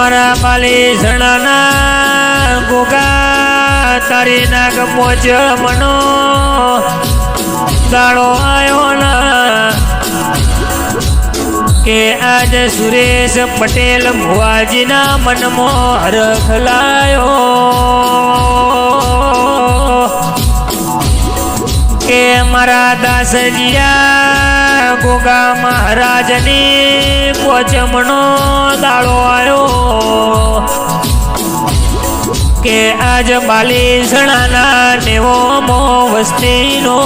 મારા માલી જણાના ગોગા, તારી નાગ મોજ મનો. દાડો આવ્યો ના કે આજ સુરેશ પટેલ ભુવાજીના મનમાં હરખ લાયો. કે મારા દાસજીયા ગોગા મહારાજની પોચમણો દાડો આવ્યો કે આજ બાલીસણાના નેવોમો વસ્તીનો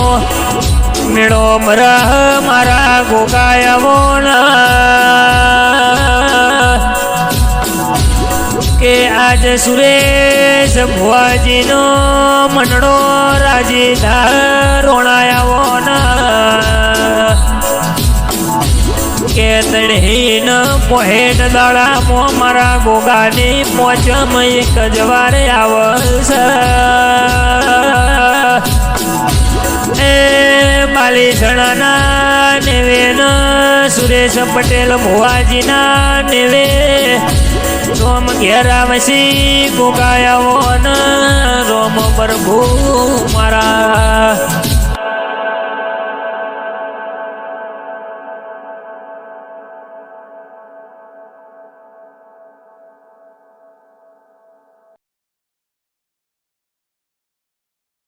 મેળો મરહ મારા ગોગાયવો કે આજ સુરેશ ભુવાજીનો મંડળો રાજી રોણાયાવો કે તણહીન પોહેટ દાડામો મારા ગોગાની પોચમ એક જ વાર આવશે. એ બાલીસણાના નેવેન, સુરેશ પટેલ, ભુવાજીના નેવે. રોમ ઘેરાવસી ગોગાયાવો રોમ પ્રભુ મારા